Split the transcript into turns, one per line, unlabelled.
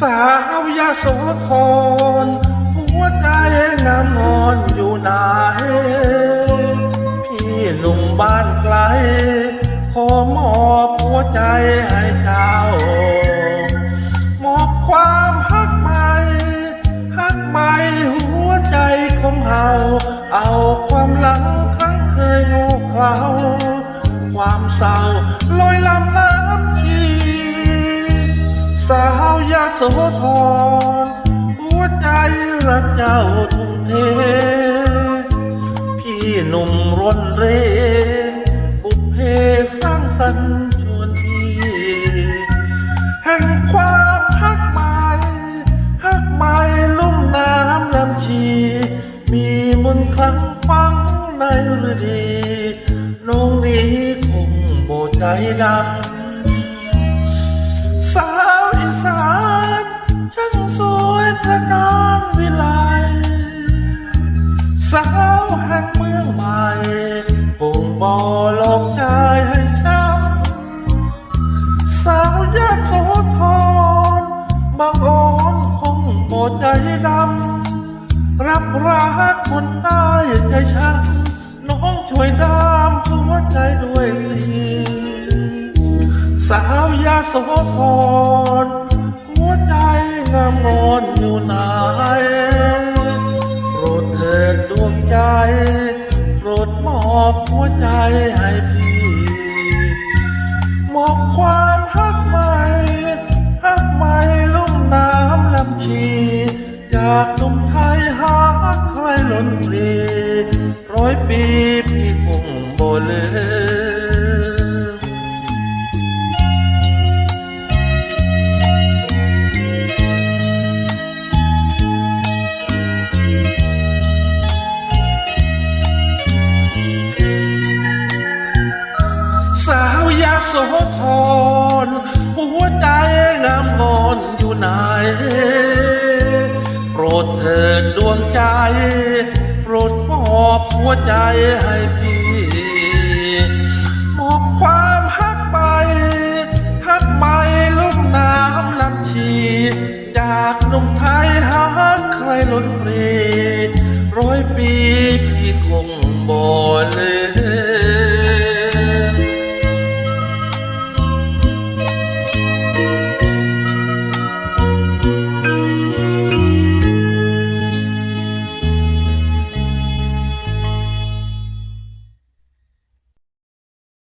สาวยาโสธรหัวใจงามงอนอยู่ไหนพี่หนุ่มบ้านไกล ขอมอบหัวใจให้เจ้ามอบความฮักใหม่ฮักใหม่หัวใจของเฮาเอาความหลังครั้งเคยโง่เขา ความเศร้าลอยลำ โสธรหัวใจรักเจ้าทุ่มเท พี่หนุ่มร่นเรบุพเพสร้างสรรค์ชวนพี่แห่งความฮักใหม่ฮักใหม่ลุ่มน้ำลำชี มีมนต์คลังฟังในฤดีน้องนี้คงโบใจดำสา ช่างสวยตระการวิไลสาวแห่งเมืองใหม่คงบ่หลอกใจให้ช้ำสาวยาโสธรบางอ่อนคงบ่ใจดำรับรักคนใต้ใจช้ำน้องช่วยดามหัวใจด้วยสิสาวยาโสธร ใจงามงอนอยู่ไหนโปรดเถิดดวงใจ โปรดมอบหัวใจให้พี่มอบความ โสธรหัวใจงามงอนอยู่ไหน โปรดเถิดดวงใจ โปรดมอบหัวใจให้พี่มอบความฮักไปฮักไปลุ่มน้ำลำชี จากนุ่มไทยหาใครล้นปรีร้อยปีพี่คงบ่